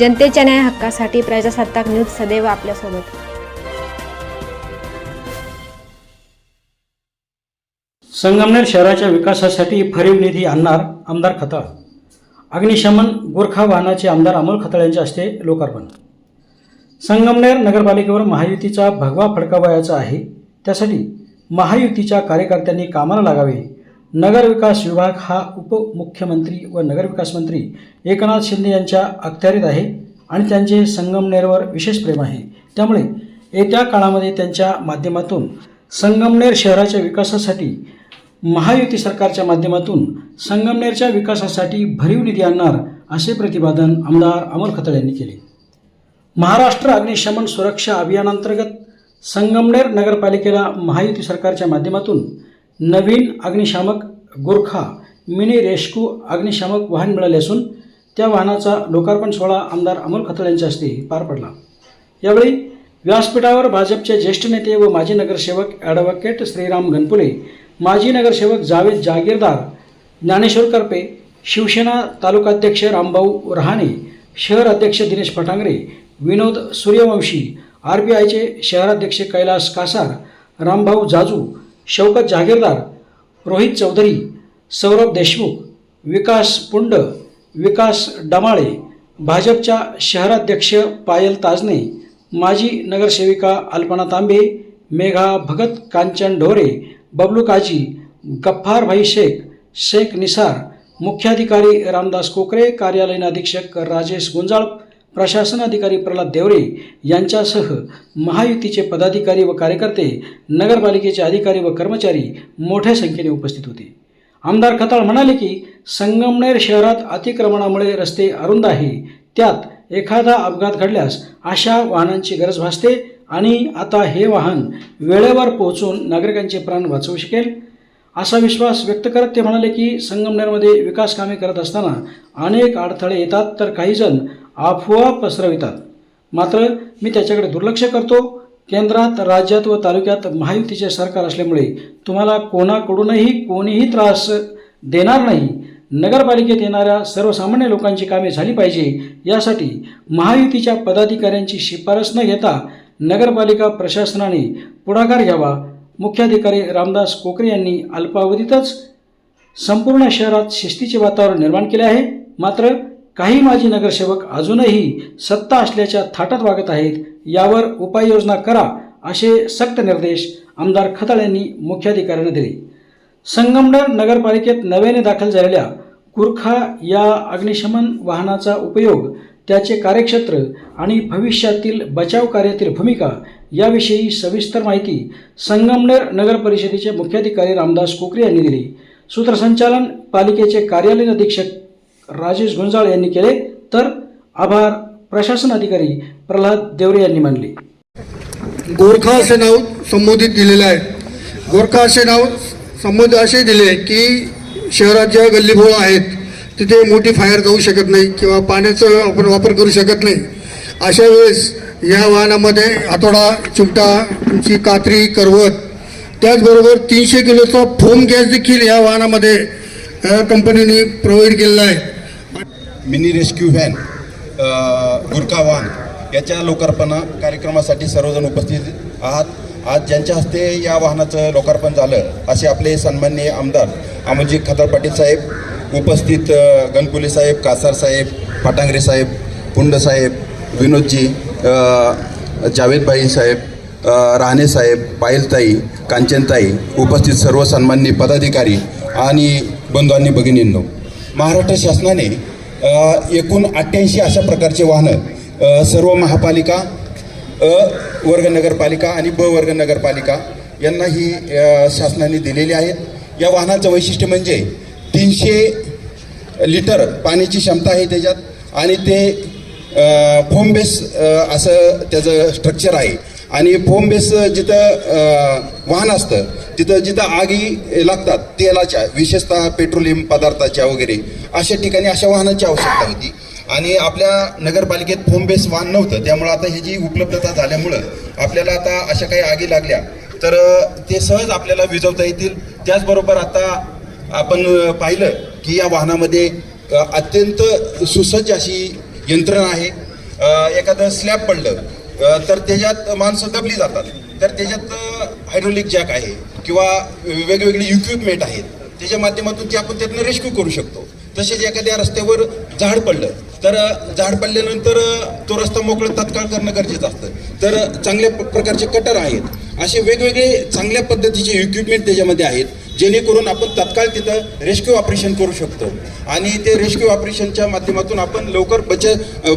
जनतेच्या न्याय हक्कासाठी प्रजासत्ताक न्यूज सदैव आपल्यासोबत. संगमनेर शहराच्या विकासासाठी फरीव निधी आणणार आमदार खताळ. अग्निशमन गोरखा वाहनाचे आमदार अमोल खताळ यांच्या हस्ते लोकार्पण. संगमनेर नगरपालिकेवर महायुतीचा भगवा फडकावायचा आहे. त्यासाठी महायुतीच्या कार्यकर्त्यांनी कामाला लागावे. नगरविकास विभाग हा उपमुख्यमंत्री व नगरविकास मंत्री एकनाथ शिंदे यांच्या अखत्यारीत आहे आणि त्यांचे संगमनेरवर विशेष प्रेम आहे. त्यामुळे येत्या काळामध्ये त्यांच्या माध्यमातून संगमनेर शहराच्या विकासासाठी महायुती सरकारच्या माध्यमातून संगमनेरच्या विकासासाठी भरीव निधी आणणार असे प्रतिपादन आमदार अमोल खतळ यांनी केले. महाराष्ट्र अग्निशमन सुरक्षा अभियानांतर्गत संगमनेर नगरपालिकेला महायुती सरकारच्या माध्यमातून नवीन अग्निशामक गोरखा मिनी रेस्क्यू अग्निशामक वाहन मिळाले असून त्या वाहनाचा लोकार्पण सोहळा आमदार अमोल खतळ यांच्या हस्ते पार पडला. यावेळी व्यासपीठावर भाजपचे ज्येष्ठ नेते व माजी नगरसेवक ॲडव्होकेट श्रीराम गणपुले माजी नगरसेवक जावेद जागीरदार ज्ञानेश्वर करपे शिवसेना तालुकाध्यक्ष रामभाऊ रहाणे शहर अध्यक्ष दिनेश फटांगरे विनोद सूर्यवंशी आर बी आयचे शहराध्यक्ष कैलास कासार रामभाऊ जाजू शौकत जागीरदार रोहित चौधरी सौरभ देशमुख विकास पुंड विकास डमाळे भाजपच्या शहराध्यक्ष पायल ताजने माजी नगरसेविका अल्पना तांबे मेघा भगत कांचन ढोरे बबलू काजी गफ्फारभाई शेख शेख निसार मुख्याधिकारी रामदास कोकरे कार्यालयीन अधीक्षक राजेश गुंजाळ प्रशासन अधिकारी प्रल्हाद देवरे यांच्यासह महायुतीचे पदाधिकारी व कार्यकर्ते नगरपालिकेचे अधिकारी व कर्मचारी मोठ्या संख्येने उपस्थित होते. आमदार खताळ म्हणाले की संगमनेर शहरात अतिक्रमणामुळे रस्ते अरुंद आहे. त्यात एखादा अपघात घडल्यास अशा वाहनांची गरज भासते आणि आता हे वाहन वेळेवर पोहोचून नागरिकांचे प्राण वाचवू शकेल. असा विश्वास व्यक्त करत ते म्हणाले की संगमनेरमध्ये विकास कामे करत असताना अनेक अडथळे येतात तर काहीजण अफवा पसरवितात. मात्र मी त्याच्याकडे दुर्लक्ष करतो. केंद्रात राज्यात व तालुक्यात महायुतीचे सरकार असल्यामुळे तुम्हाला कोणाकडूनही कोणीही त्रास देणार नाही. नगरपालिकेत येणाऱ्या सर्वसामान्य लोकांची कामे झाली पाहिजे. यासाठी महायुतीच्या पदाधिकाऱ्यांची शिफारस न घेता नगरपालिका प्रशासनाने पुढाकार घ्यावा. मुख्याधिकारी रामदास कोकरे यांनी अल्पावधीतच संपूर्ण शहरात शिस्तीचे वातावरण निर्माण केले आहे. मात्र काही माजी नगरसेवक अजूनही सत्ता असल्याच्या थाटात वागत आहेत यावर उपाययोजना करा असे सक्त निर्देश आमदार खताळ यांनी मुख्याधिकाऱ्यांना दिले. संगमनेर नगरपालिकेत नव्याने दाखल झालेल्या कुरखा या अग्निशमन वाहनाचा उपयोग त्याचे कार्यक्षेत्र आणि भविष्यातील बचाव कार्यातील भूमिका याविषयी सविस्तर माहिती संगमनेर नगर परिषदेचे मुख्याधिकारी रामदास कोकरे यांनी दिली. सूत्रसंचालन पालिकेचे कार्यालयीन अधीक्षक राजेश गुंजाळ यांनी केले तर आभार प्रशासन अधिकारी प्रल्हाद देवरे यांनी मानले. गोरखा असे नाव संबोधित दिलेलं आहे. गोरखा असे नाव संबोध असे दिले की शहरात ज्या गल्लीबोळ आहेत तिथे मोठी फायर जाऊ शकत नाही किंवा पाण्याचा आपण वापर करू शकत नाही. अशा वेळेस या वाहनामध्ये हातोडा चिमटा तुमची कात्री करवत त्याचबरोबर तीनशे किलोचा फोम गॅस देखील या वाहनामध्ये कंपनीने प्रोव्हाइड केलेला आहे. मिनी रेस्क्यू व्हॅन गुरखा वाहन याच्या लोकार्पण कार्यक्रमासाठी सर्वजण उपस्थित आहात. आज ज्यांच्या हस्ते या वाहनाचं लोकार्पण झालं असे आपले सन्माननीय आमदार अमोलजी खताळ पाटील साहेब उपस्थित अ, गणपुले साहेब कासार साहेब पाटांगरे साहेब पुंड साहेब विनोदजी जावेदबाई जावेदभाई साहेब राहणे साहेब पायलताई कांचनताई उपस्थित सर्व सन्माननीय पदाधिकारी आणि बंधू आणि भगिनींनो महाराष्ट्र शासनाने एकूण अठ्ठ्याऐंशी अशा प्रकारचे वाहनं सर्व महापालिका अ वर्ग नगरपालिका आणि ब वर्ग नगरपालिका यांना ही शासनाने दिलेली आहेत. या वाहनाचं वैशिष्ट्य म्हणजे तीनशे लिटर पाण्याची क्षमता आहे त्याच्यात आणि ते फोम बेस असं त्याचं स्ट्रक्चर आहे. आणि फोम बेस जिथं वाहन असतं तिथं जिथं आगी लागतात तेलाच्या विशेषतः पेट्रोलियम पदार्थाच्या वगैरे अशा ठिकाणी अशा वाहनांची आवश्यकता होती. आणि आपल्या नगरपालिकेत फोम बेस वाहन नव्हतं. त्यामुळं आता ह्याची उपलब्धता झाल्यामुळं आपल्याला आता अशा काही आगी लागल्या. तर ते सहज आपल्याला विझवता येतील. त्याचबरोबर आता आपण पाहिलं की या वाहनामध्ये अत्यंत सुसज्ज अशी यंत्रणा आहे. एखादं स्लॅब पडलं तर त्याच्यात माणसं दबली जातात. तर त्याच्यात हायड्रोलिक जॅक आहे किंवा वेगवेगळे इक्विपमेंट आहेत त्याच्या माध्यमातून ते आपण त्यातनं रेस्क्यू करू शकतो. तसेच एखाद्या रस्त्यावर झाड पडलं तर झाड पडल्यानंतर तो रस्ता मोकळा तात्काळ करणं गरजेचं असतं. तर चांगल्या प्रकारचे कटर आहेत. असे वेगवेगळे चांगल्या पद्धतीचे इक्विपमेंट त्याच्यामध्ये आहेत जेणेकरून आपण तत्काळ तिथं रेस्क्यू ऑपरेशन करू शकतो. आणि ते रेस्क्यू ऑपरेशनच्या माध्यमातून आपण लवकर बच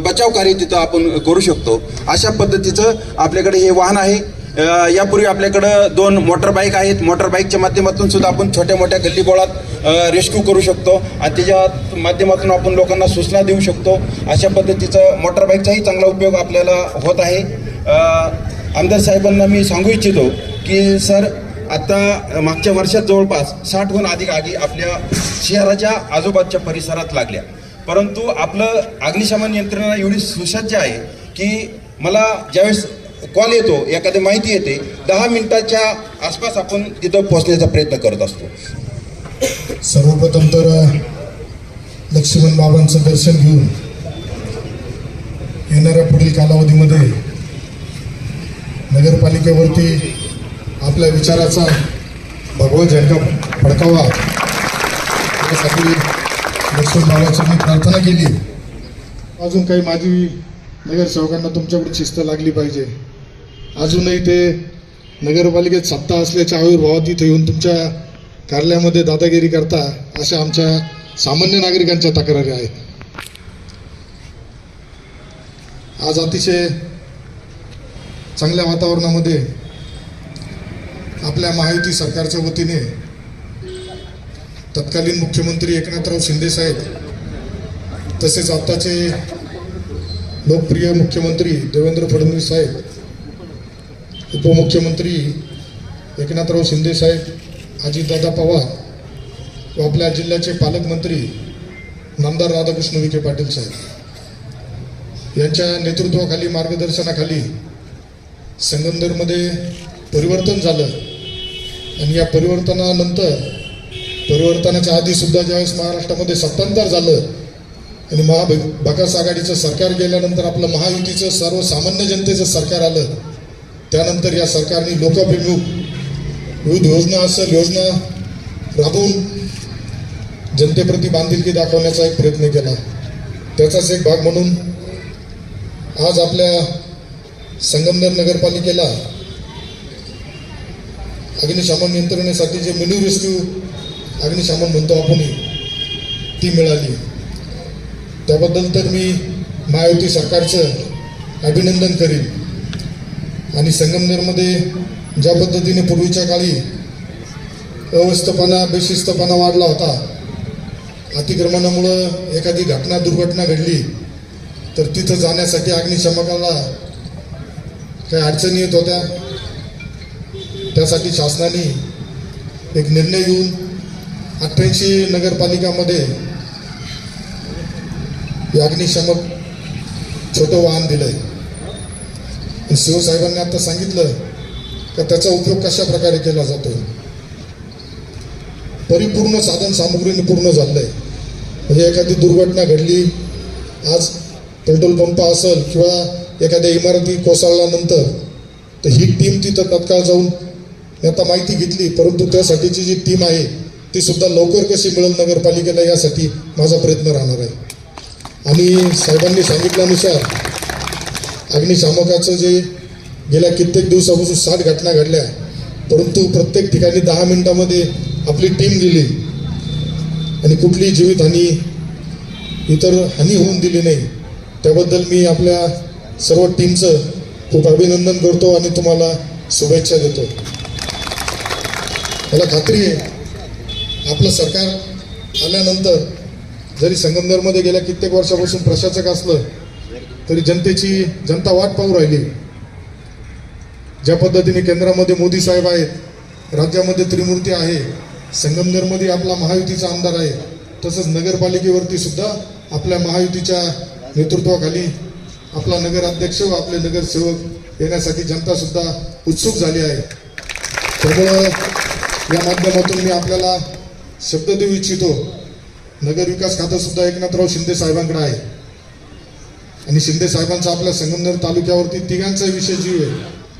बचाव कार्य तिथं आपण करू शकतो. अशा पद्धतीचं आपल्याकडे हे वाहन आहे. यापूर्वी आपल्याकडं दोन मोटर बाईक आहेत. मोटर बाईकच्या माध्यमातून सुद्धा आपण छोट्या मोठ्या गल्लीबोळात रेस्क्यू करू शकतो. आणि त्याच्या माध्यमातून आपण लोकांना सूचना देऊ शकतो. अशा पद्धतीचं मोटर बाईकचाही चांगला उपयोग आपल्याला होत आहे. आमदार साहेबांना मी सांगू इच्छितो की सर आता मागच्या वर्षात जवळपास साठहून अधिक आगी आपल्या शहराच्या आजूबाजूच्या परिसरात लागल्या. परंतु आपलं अग्निशमन यंत्रणा एवढी सुसज्ज आहे की मला ज्यावेळेस कॉल येतो एखादी माहिती येते दहा मिनिटाच्या आसपास आपण तिथं पोहोचण्याचा प्रयत्न करत असतो. सर्वप्रथम तर लक्ष्मण बाबांचं दर्शन घेऊन येणाऱ्या पुढील कालावधीमध्ये नगरपालिकेवरती आपल्या विचाराचा भगवा झेंडा फडकावा. यासाठी लक्ष्मण बाबाची मी प्रार्थना केली. अजून काही माझी नगरसेवकांना तुमच्याकडे शिस्त लागली पाहिजे. अजूनही ते नगरपालिकेत सत्ता असल्याच्या आविर्भावात इथे येऊन तुमच्या कार्यालयामध्ये दादागिरी करता अशा आमच्या सामान्य नागरिकांच्या तक्रारी आहेत. आज अतिशय चांगल्या वातावरणामध्ये आपल्या महायुती सरकारच्या वतीने तत्कालीन मुख्यमंत्री एकनाथराव शिंदे साहेब तसेच आत्ताचे लोकप्रिय मुख्यमंत्री देवेंद्र फडणवीस साहेब उपमुख्यमंत्री एकनाथराव शिंदेसाहेब अजितदादा पवार व आपल्या जिल्ह्याचे पालकमंत्री नामदार राधाकृष्ण विखे पाटील साहेब. यांच्या नेतृत्वाखाली मार्गदर्शनाखाली संगमनेरमध्ये परिवर्तन झालं. आणि या परिवर्तनानंतर परिवर्तनाच्या आधी सुद्धा ज्यावेळेस महाराष्ट्रामध्ये सत्तांतर झालं आणि महाविकास आघाडीचं सरकार गेल्यानंतर आपलं महायुतीचं सर्वसामान्य जनतेचं सरकार आलं त्यानंतर या सरकारने लोकाभिमुख विविध योजना असेल योजना राबवून जनतेप्रती बांधिलकी दाखवण्याचा एक प्रयत्न केला. त्याचाच एक भाग म्हणून आज आपल्या संगमनेर नगरपालिकेला अग्निशमन यंत्रणेसाठी जे मेन्यू रेस्क्यू अग्निशमन म्हणतो आपण ती मिळाली. त्याबद्दल तर मी महायुती सरकारचं अभिनंदन करीन. आणि संगमनेरमध्ये ज्या पद्धतीने पूर्वीच्या काळी अवस्थपणा बेशिस्तपणा वाढला होता अतिक्रमणामुळं एखादी घटना दुर्घटना घडली तर तिथं जाण्यासाठी अग्निशमकाला काही अडचणी येत होत्या. त्यासाठी शासनाने एक निर्णय घेऊन अठ्ठ्याऐंशी नगरपालिकामध्ये हे अग्निशमक छोटं वाहन दिलं आहे शिवसाहेबांनी आता सांगितलं का त्याचा उपयोग कशा प्रकारे केला जातो परिपूर्ण साधन सामुग्रीने पूर्ण झालंय. म्हणजे एखादी दुर्घटना घडली आज पेट्रोल पंप असेल किंवा एखाद्या इमारती कोसळल्यानंतर तर ही टीम तिथं तत्काळ जाऊन आता माहिती घेतली परंतु त्यासाठीची जी टीम आहे ती सुद्धा लवकर कशी मिळेल नगरपालिकेला यासाठी माझा प्रयत्न राहणार आहे. आणि साहेबांनी सांगितल्यानुसार अग्निशामकाचं जे गेल्या कित्येक दिवसापासून साठ घटना घडल्या परंतु प्रत्येक ठिकाणी दहा मिनिटामध्ये आपली टीम गेली. आणि कुठली जीवितहानी इतर हानी होऊन दिली नाही. त्याबद्दल मी आपल्या सर्व टीमचं खूप अभिनंदन करतो आणि तुम्हाला शुभेच्छा देतो. मला खात्री आहे आपलं सरकार आल्यानंतर जरी संगमनेरमध्ये गेल्या कित्येक वर्षापासून प्रशासक असलं तरी जनतेची जनता वाट पाहू राहिली. ज्या पद्धतीने केंद्रामध्ये मोदी साहेब आहेत राज्यामध्ये त्रिमूर्ती आहे संगमनेरमध्ये आपला महायुतीचा आमदार आहे तसंच नगरपालिकेवरती सुद्धा आपल्या महायुतीच्या नेतृत्वाखाली आपला नगराध्यक्ष व आपले नगरसेवक येण्यासाठी जनतासुद्धा उत्सुक झाली आहे. त्यामुळं या माध्यमातून मी आपल्याला शब्द देऊ इच्छितो. नगर विकास एकनाथराव शिंदे साहेबांकडे आहे. आणि शिंदे साहेबांचा आपल्या संगमनेर तालुक्यावरती तिघांचा विषय जीव आहे.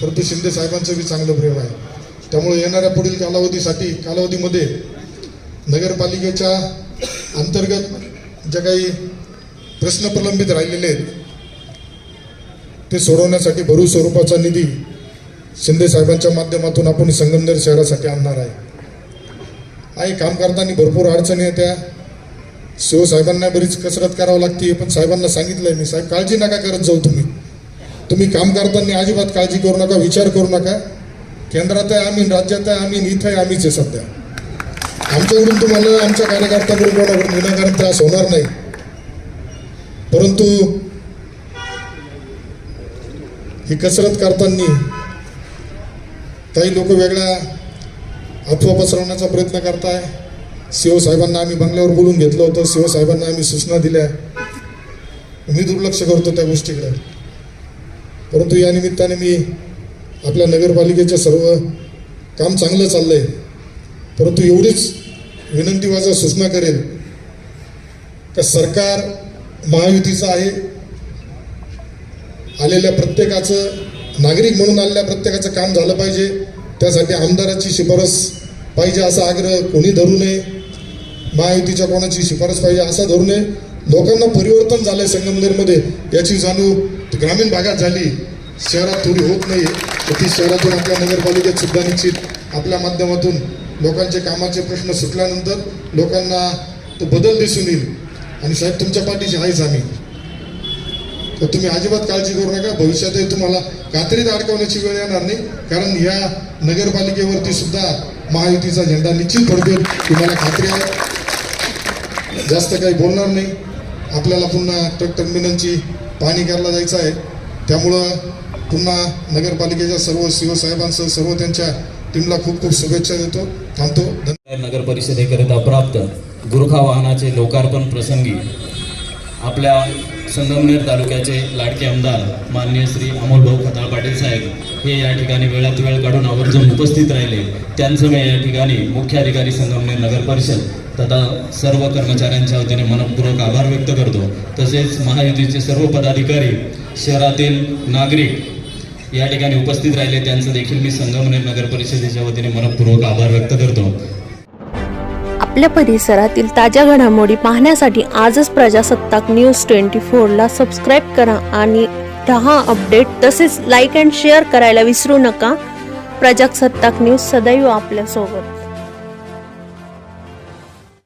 परंतु शिंदे साहेबांचं बी चांगलं प्रेम आहे. त्यामुळे येणाऱ्या पुढील कालावधीसाठी कालावधीमध्ये नगरपालिकेच्या अंतर्गत ज्या काही प्रश्न प्रलंबित राहिलेले आहेत ते सोडवण्यासाठी भरू स्वरूपाचा निधी शिंदे साहेबांच्या माध्यमातून आपण संगमनेर शहरासाठी आणणार आहे. काही काम करताना भरपूर अडचणी येत्या. शिवसाहेबांना बरीच कसरत करावं लागते पण साहेबांना सांगितलंय मी साहेब काळजी नका करत जाऊ तुम्ही. तुम्ही काम करताना अजिबात काळजी करू नका विचार करू नका. केंद्रात आहे आम्ही राज्यात आहे आम्ही इथं आहे आम्हीच आहे सध्या. आमच्याकडून तुम्हाला आमच्या कार्यकर्त्याकडून कोणाकडून विनाकारण त्रास होणार नाही. परंतु ही कसरत करताना काही लोक वेगळ्या अफवा पसरवण्याचा प्रयत्न करताय. शिवसाहेबांना आम्ही बंगल्यावर बोलून घेतलं होतं. शिवसाहेबांना आम्ही सूचना दिल्या. मी दुर्लक्ष करतो त्या गोष्टीकडे. परंतु या निमित्ताने मी आपल्या नगरपालिकेचे सर्व काम चांगलं चाललंय. परंतु एवढीच विनंती माझा सूचना करेल का सरकार महायुतीचं आहे. आलेल्या प्रत्येकाचं नागरिक म्हणून आलेल्या प्रत्येकाचं काम झालं पाहिजे. त्यासाठी आमदाराची शिफारस पाहिजे असा आग्रह कोणी धरू नये. महायुतीच्या कोणाची शिफारस पाहिजे असा धोरणे नये लोकांना परिवर्तन झालंय संगमनेरमध्ये. याची जाणीव ग्रामीण भागात झाली. शहरात थोडी होत नाही तर ती शहरातून आपल्या नगरपालिकेत सुद्धा निश्चित आपल्या माध्यमातून लोकांचे कामाचे प्रश्न सुटल्यानंतर लोकांना तो बदल दिसून येईल. आणि साहेब तुमच्या पाठीशी आहेच आम्ही. तर तुम्ही अजिबात काळजी करू नका. भविष्यातही तुम्हाला कात्रीत अडकवण्याची वेळ येणार नाही. कारण या नगरपालिकेवरती सुद्धा महायुतीचा झेंडा निश्चित पडतो तुम्हाला खात्री आहे. जास्त काही बोलणार नाही. आपल्याला पुन्हा ट्रक टर्मिनलची पाहणी करायला जायचं आहे. त्यामुळं पुन्हा नगरपालिकेच्या सर्व शिवसाहेबांसह सर्व त्यांच्या टीमला खूप खूप शुभेच्छा देतो थांबतो. नगर परिषदेकरिता प्राप्त गुरखा वाहनाचे लोकार्पण प्रसंगी आपल्या संगमनेर तालुक्याचे लाडके आमदार माननीय श्री अमोल भाऊ खताळ पाटील साहेब हे या ठिकाणी वेळात वेळ काढून आवर्जून उपस्थित राहिले. त्यांचं मी या ठिकाणी मुख्य अधिकारी संगमनेर नगर परिषद तथा सर्व कर्मचाऱ्यांच्या वतीने मनपूर्वक आभार व्यक्त करतो. तसेच महायुतीचे सर्व पदाधिकारी शहरातील नागरिक या ठिकाणी उपस्थित राहिले. त्यांचं देखील मी संगमनेर नगर परिषदेच्या वतीने मनपूर्वक आभार व्यक्त करतो. आपल्या परिसरातील ताज्या घडामोडी पाहण्यासाठी आजच प्रजासत्ताक न्यूज ट्वेंटी फोरला सबस्क्राईब करा आणि रहा अपडेट तसेच लाईक अँड शेअर करायला विसरू नका. प्रजासत्ताक न्यूज सदैव आपल्यासोबत.